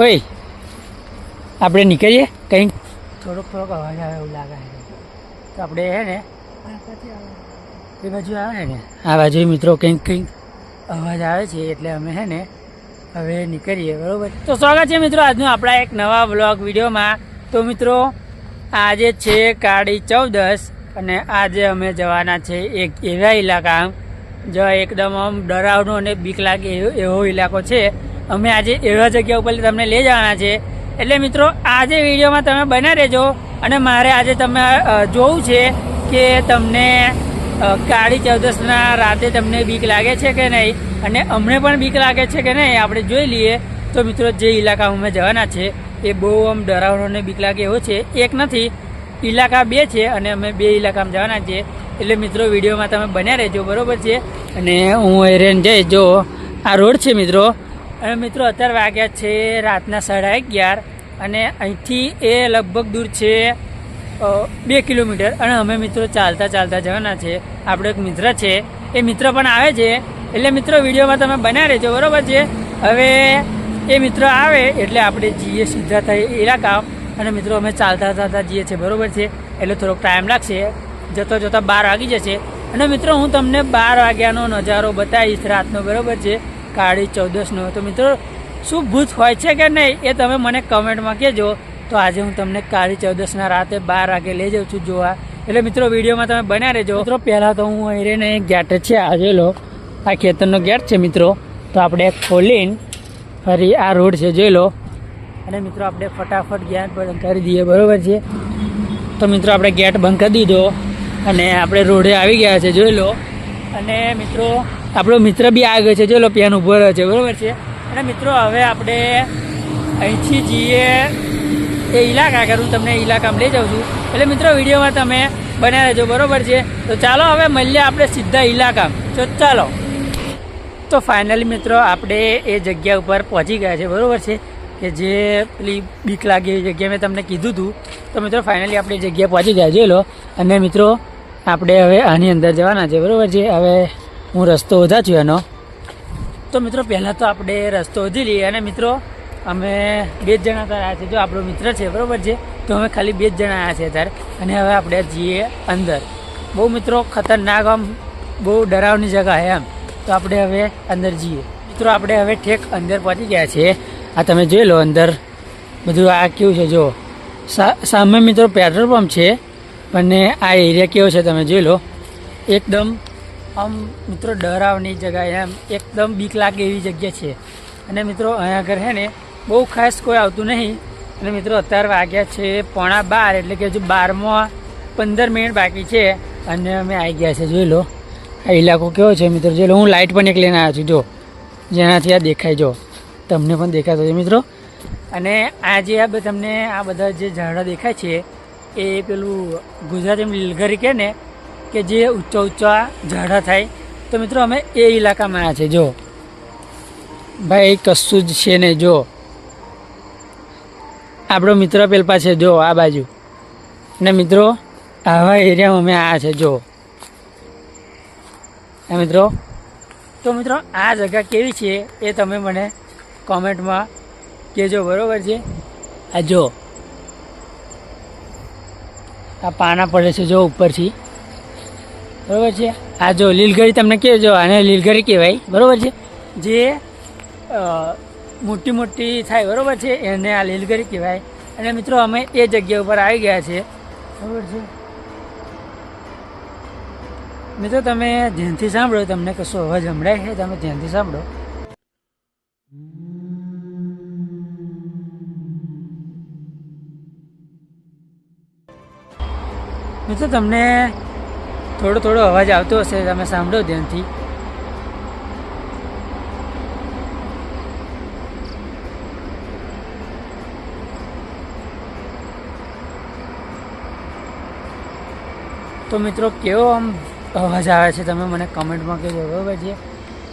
ઓય આપણે નીકળીએ કંઈક થોડોક થોડોક અવાજ આવે એવું લાગે છે. તો આપણે હે ને એ બાજુ આવે ને? આ બાજુ મિત્રો કંઈક કંઈક. અવાજ આવે છે એટલે અમે હે ને હવે નીકળીએ બરાબર? તો સ્વાગત છે મિત્રો આજનો આપણા એક નવા બ્લોગ વિડીયોમાં. તો મિત્રો આજે છે કાળી ચૌદસ અને આજે અમે જવાના છે એક એવા ઇલાકા જો એકદમ આમ ડરાવનો અને બીક લાગે એવો એવો ઇલાકો છે. અમે આજે એવા જગ્યા ઉપર તમને લઈ જવાના છે. એટલે મિત્રો, આજે વિડીયોમાં તમે બના રહેજો અને મારે આજે તમે જોવું છે કે તમને કાળી ચૌદસના રાતે તમને બીક લાગે છે કે નહીં? અને અમને પણ બીક લાગે છે કે નહીં? આપણે જોઈ લઈએ. તો મિત્રો, જે ઇલાકા અમે જવાના છે, એ બહુ આમ ડરાવણોને બીક લાગે એવો છે. એક નથી ઇલાકા બે છે અને અમે બે ઇલાકામાં જવાના છીએ. એટલે મિત્રો, વિડીયોમાં તમે બન્યા રહેજો. બરોબર છે? અને હું એરેન જઈશ જો. આ રોડ છે મિત્રો. અને મિત્રો, અત્યારે વાગ્યા છે રાતના સાડા અગિયાર અને અહીંથી એ લગભગ દૂર છે બે કિલોમીટર. અને અમે મિત્રો ચાલતા ચાલતા જવાના છે. આપણો એક મિત્ર છે. એ મિત્ર પણ આવે છે. એટલે મિત્રો, વિડીયોમાં તમે બન્યા રહેજો. બરોબર છે? હવે એ મિત્ર આવે એટલે આપણે જઈએ સીધા થઈ ઇલાકા અને મિત્રો, અમે ચાલતા ચાલતા જઈએ છીએ. બરોબર છે? એટલે થોડોક ટાઈમ લાગશે. જતો જતા બાર વાગી જશે. અને મિત્રો, હું તમને બાર વાગ્યાનો નજારો બતાવીશ રાતનો. બરોબર છે? કાળી ચૌદસનો. તો મિત્રો, શું ભૂત હોય છે કે નહીં એ તમે મને કમેન્ટમાં કહેજો. તો આજે હું તમને કાળી ચૌદસના રાતે બાર વાગે લઈ જાઉં છું જોવા. એટલે મિત્રો, વિડીયોમાં તમે બન્યા રહેજો. મિત્રો, પહેલાં તો હું હેરેને એક ગેટ છે આવેલો આ ખેતરનો ગેટ છે મિત્રો. તો આપણે ખોલીને ફરી આ રોડ છે, જોઈ લો. અને મિત્રો, આપણે ફટાફટ ગેટ બંધ કરી દઈએ, બરાબર છે? તો મિત્રો, આપણે ગેટ બંધ કરી દીધો. અને આપણે રોડે આવી ગયા છે, જોઈ લો. અને મિત્રો આપણો મિત્ર બી આગળ છે. ચલો પેન ઊભો રહ્યો છે. બરાબર છે? અને મિત્રો, હવે આપણે અહીંથી જઈએ. એ ઇલાકા આગળ હું તમને ઇલાકામાં લઈ જાઉં છું. એટલે મિત્રો, વિડીયોમાં તમે બન્યા રહેજો. બરોબર છે? તો ચાલો, હવે મળીએ આપણે સીધા ઇલાકામાં તો ચાલો. તો ફાઇનલી મિત્રો, આપણે એ જગ્યા ઉપર પહોંચી ગયા છે. બરાબર છે? કે જે પેલી બીક લાગે એવી જગ્યા મેં તમને કીધું હતું તો મિત્રો ફાઇનલી આપણે જગ્યાએ પહોંચી ગયા જોઈ લો અને મિત્રો, આપણે હવે આની અંદર જવાના છે. બરાબર છે? હવે હું રસ્તો વધા છું એનો. તો મિત્રો, પહેલાં તો આપણે રસ્તો વધી લઈએ અને મિત્રો, અમે બે જ જણા અત્યારે આવ્યા છે જો આપણો મિત્ર છે, બરાબર છે? તો અમે ખાલી બે જ જણા આવ્યા છે અત્યારે. અને હવે આપણે જઈએ અંદર. બહુ મિત્રો, ખતરનાક આમ, બહુ ડરાવની જગા છે એમ. તો આપણે હવે અંદર જઈએ. મિત્રો, આપણે હવે ઠેક અંદર પહોંચી ગયા છીએ. આ તમે જોઈ લો અંદર. બધું આ કેવું છે જો સા- સામે મિત્રો પેટ્રોલ પંપ છે. અને આ એરિયા કેવો છે, તમે જોઈ લો. એકદમ આમ મિત્રો ડરાવની જગ્યા એમ એકદમ બીક લાગે એવી જગ્યા છે. અને મિત્રો અહીંયા આગળ છે ને બહુ ખાસ કોઈ આવતું નહીં. અને મિત્રો અત્યારે વાગ્યા છે પોણા બાર, એટલે કે હજુ બારમાં પંદર મિનિટ બાકી છે. અને અમે આવી ગયા છે, જોઈ લો. આ ઇલાકો કેવો છે મિત્રો, જોઈ લો. હું લાઇટ પણ એક લઈને આવ્યો છું, જો. જેનાથી આ દેખાય, જો. તમને પણ દેખાતો છે મિત્રો. અને આ જે આ તમને આ બધા જે ઝાડા દેખાય છે, એ પેલું ગુજરાતીમાં લીલગરી કહે ને કે જે ઊંચા ઊંચા ઝાડા થાય. તો મિત્રો અમે એ ઇલાકામાં આવ્યા છે, જો. ભાઈ કશું જ છે ને જો. આપણો મિત્ર પેલપા છે, જો, આ બાજુ. ને મિત્રો, આવા એરિયામાં અમે આવ્યા છે, જો. હા, મિત્રો. તો મિત્રો, આ જગ્યા કેવી છે એ તમે મને કોમેન્ટમાં કહેજો, બરાબર છે? આ જો. આ પાના પડે છે, જો, ઉપરથી. બરોબર છે? આ જો લીલગરી તમને કહેજો, આને લીલગરી કહેવાય. બરોબર છે? જે મોટી મોટી થાય, બરોબર છે? એને આ લીલગરી કહેવાય. અને મિત્રો, અમે એ જગ્યા ઉપર આવી ગયા છે બરોબર છે? મિત્રો, તમે ધ્યાનથી સાંભળો, તમને કશો અવાજ સંભળાય છે? તમે ધ્યાનથી સાંભળો. મિત્રો, તમને થોડો થોડો અવાજ આવતો હશે, તમે સાંભળો ધ્યાનથી. તો મિત્રો, કેવો આમ અવાજ આવે છે તમે મને કમેન્ટમાં કહેજો, બરાબર છે?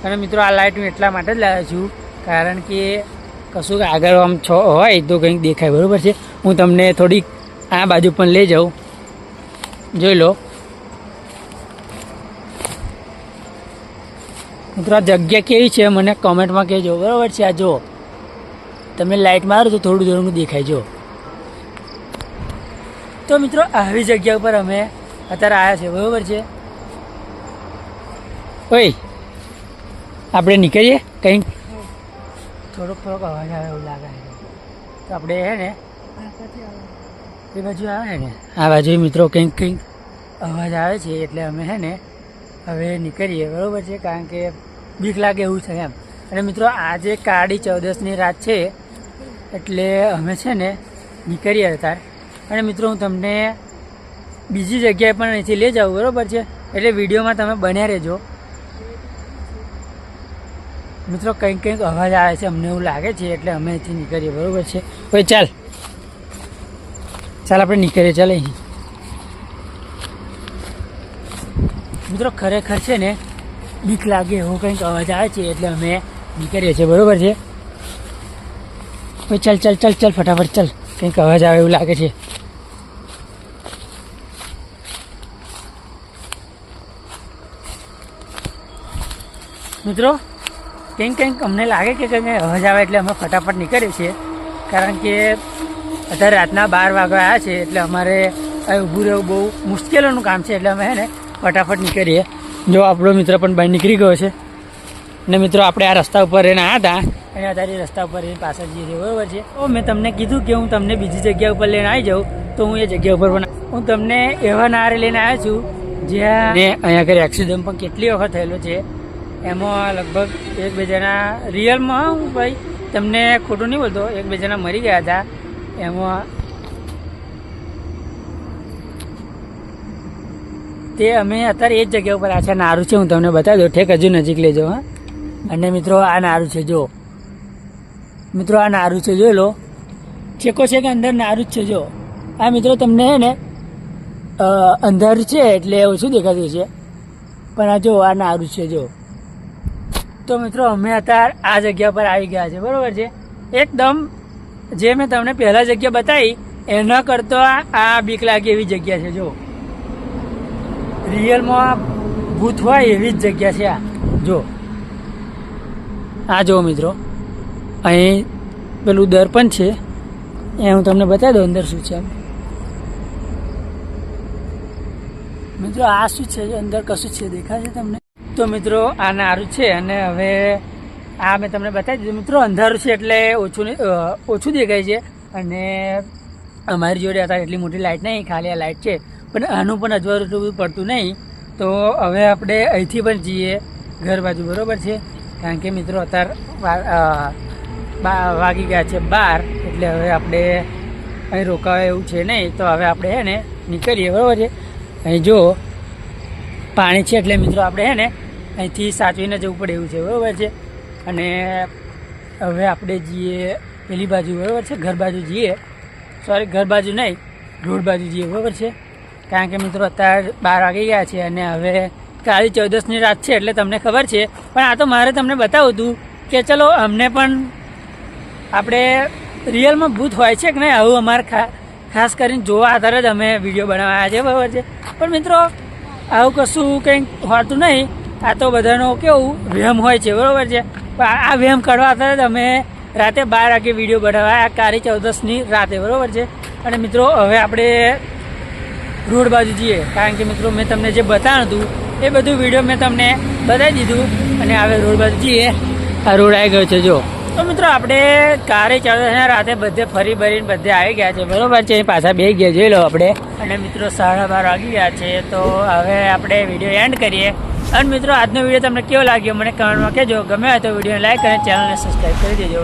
અને મિત્રો, આ લાઇટ હું એટલા માટે જ લાવ્યો છું, કારણ કે કશું આગળ આમ છો હોય તો કંઈક દેખાય, બરાબર છે? હું તમને થોડીક આ બાજુ પણ લઈ જાઉં. જોઈ લો. મિત્રો જગ્યા કેવી છે મને કોમેન્ટમાં કહેજો. બરાબર છે? આ જો તમે લાઇટ મારો તો થોડું થોડું દેખાય જો તો મિત્રો, આવી જગ્યા ઉપર અમે અત્યારે આવ્યા છે બરાબર છે? ઓય, આપણે નીકળીએ? કંઈક? થોડોક થોડોક અવાજ આવે એવું લાગે તો આપણે હે ને, એ બાજુ આવે ને? આ બાજુ મિત્રો કંઈક કંઈક અવાજ આવે છે, એટલે અમે હે ને, હવે નીકળીએ, બરાબર છે? કારણ કે બીક લાગે એવું છે એમ. અને મિત્રો, આજે કાળી ચૌદસની રાત છે, એટલે અમે છે ને નીકળીએ હતા અને મિત્રો, હું તમને બીજી જગ્યાએ પણ અહીંથી લઈ જાઉં, બરાબર છે? એટલે વિડીયોમાં તમે બન્યા રહેજો. મિત્રો, કંઈક કંઈક અવાજ આવે છે, અમને એવું લાગે છે, એટલે અમે અહીંથી નીકળીએ, બરાબર છે? ભાઈ ચાલ. ચાલ, આપણે નીકળીએ, ચાલ અહીં. મિત્રો, ખરેખર છે ને બીક લાગે એવો કંઈક અવાજ આવે છે એટલે અમે નીકળીએ છીએ, બરોબર છે? ચાલ ચાલ ચાલ ચાલ, ફટાફટ ચાલ, કંઈક અવાજ આવે એવું લાગે છે. મિત્રો, કંઈક કંઈક અમને લાગે કે કંઈક અવાજ આવે એટલે અમે ફટાફટ નીકળીએ છીએ, કારણ કે અત્યારે રાતના બાર વાગ્યા આવ્યા છે, એટલે અમારે ઊભું રહેવું બહુ મુશ્કેલીનું કામ છે, એટલે અમે, હે ને, ફટાફટ નીકળીએ. જો આપણો મિત્ર પણ બહાર નીકળી ગયો છે. ને મિત્રો, આપણે આ રસ્તા ઉપર રહીને આ હતા. અને અત્યારે રસ્તા ઉપર રહીને પાછળ જઈએ છીએ બરાબર છે? તો મેં તમને કીધું કે હું તમને બીજી જગ્યા ઉપર લઈને આવી જાઉં. તો હું એ જગ્યા ઉપર પણ હું તમને એવા નારે લઈને આવ્યો છું, જ્યાં અહીંયા આગળ એક્સિડન્ટ પણ કેટલી વખત થયેલો છે. એમાં લગભગ એક બે જણા રિયલમાં હું ભાઈ, તમને ખોટું નહીં બોલતો એક બે જણા મરી ગયા હતા. એમાં તે અમે અત્યારે એ જ જગ્યા ઉપર આ છે, નારું છે, હું તમને બતાવી દઉં. ઠેક હજુ નજીક લેજો, હા. અને મિત્રો, આ નારું છે જો મિત્રો, આ નારું છે, જોઈ લો. ચેકો છે કે અંદર નારું જ છે જો આ મિત્રો તમને હે ને અંદર છે એટલે ઓછું દેખાતું છે? પણ આ જો, આ નારું છે જો તો મિત્રો, અમે અત્યારે આ જગ્યા પર આવી ગયા છે, બરાબર છે? એકદમ જે મેં તમને પહેલાં જગ્યા બતાવી, એના કરતો આ બીક લાગે એવી જગ્યા છે જો રિયલમાં ભૂત હોય એવી જ જગ્યા છે આ. જો. આ જુઓ મિત્રો. અહીં પેલું દર્પણ છે. એ હું તમને બતાવી દઉં અંદર શું છે મિત્રો, આ શું છે? અંદર કશું છે? દેખાય છે તમને? તો મિત્રો, આ નારું છે અને હવે આ મેં તમને બતાવી દીધું. મિત્રો, અંધારું છે એટલે ઓછું ઓછું દેખાય છે. અને અમારી જોડે હતા એટલી મોટી લાઇટ નહીં, ખાલી આ લાઇટ છે. પણ આનું પણ અજવાળું પડતું નહીં. તો હવે આપણે અહીંથી પણ જઈએ ઘર બાજુ, બરાબર છે? કારણ કે મિત્રો અત્યારે વાગી ગયા છે બાર, એટલે હવે આપણે અહીં રોકાવા એવું છે નહીં. તો હવે આપણે હે ને નીકળીએ, બરાબર છે? અહીં જો, પાણી છે એટલે મિત્રો આપણે હે ને અહીંથી સાચવીને જવું પડે એવું છે, બરાબર છે? અને હવે આપણે જઈએ પેલી બાજુ, બરાબર છે? ઘર બાજુ જઈએ. સોરી ઘર બાજુ નહીં, રોડ બાજુ જઈએ, બરાબર છે? કારણ કે મિત્રો અત્યારે બાર વાગી ગયા છે અને હવે કાળી ચૌદસની રાત છે એટલે તમને ખબર છે. પણ આ તો મારે તમને બતાવું હતું કે ચલો અમને પણ આપણે રિયલમાં ભૂત હોય છે કે નહીં આવું અમારે ખાસ કરીને જોવા આધારે જ અમે વીડિયો બનાવ્યા છે, બરાબર છે. પણ મિત્રો, આવું કશું કંઈક હોતું નહીં. આ તો બધાનો કેવું વહેમ હોય છે, બરાબર છે. પણ આ વહેમ આધારે જ અમે રાતે બાર વાગે વીડિયો બનાવ્યા કાળી ચૌદસની રાતે, બરાબર છે. અને મિત્રો, હવે આપણે રોડ બાજુ જઈએ કારણ કે મિત્રો, મેં તમને જે બતાવ્યું હતું, એ બધું વીડિયો મેં તમને બતાવી દીધું અને હવે રોડ બાજુ જઈએ આ રોડ આવી ગયો છે, જો. તો મિત્રો, આપણે કારે ચાલો રાતે બધે ફરી ભરીને બધે આવી ગયા છે, બરોબર છે? પાછા બે ગયા, જોઈ લો આપણે. અને મિત્રો, સાડા બાર વાગી ગયા છે, તો હવે આપણે વીડિયો એન્ડ કરીએ. અને મિત્રો, આજનો વીડિયો તમને કેવો લાગ્યો? મને કમેન્ટમાં કહેજો. ગમે તો વીડિયો લાઈક અને ચેનલને સબસ્ક્રાઈબ કરી દેજો.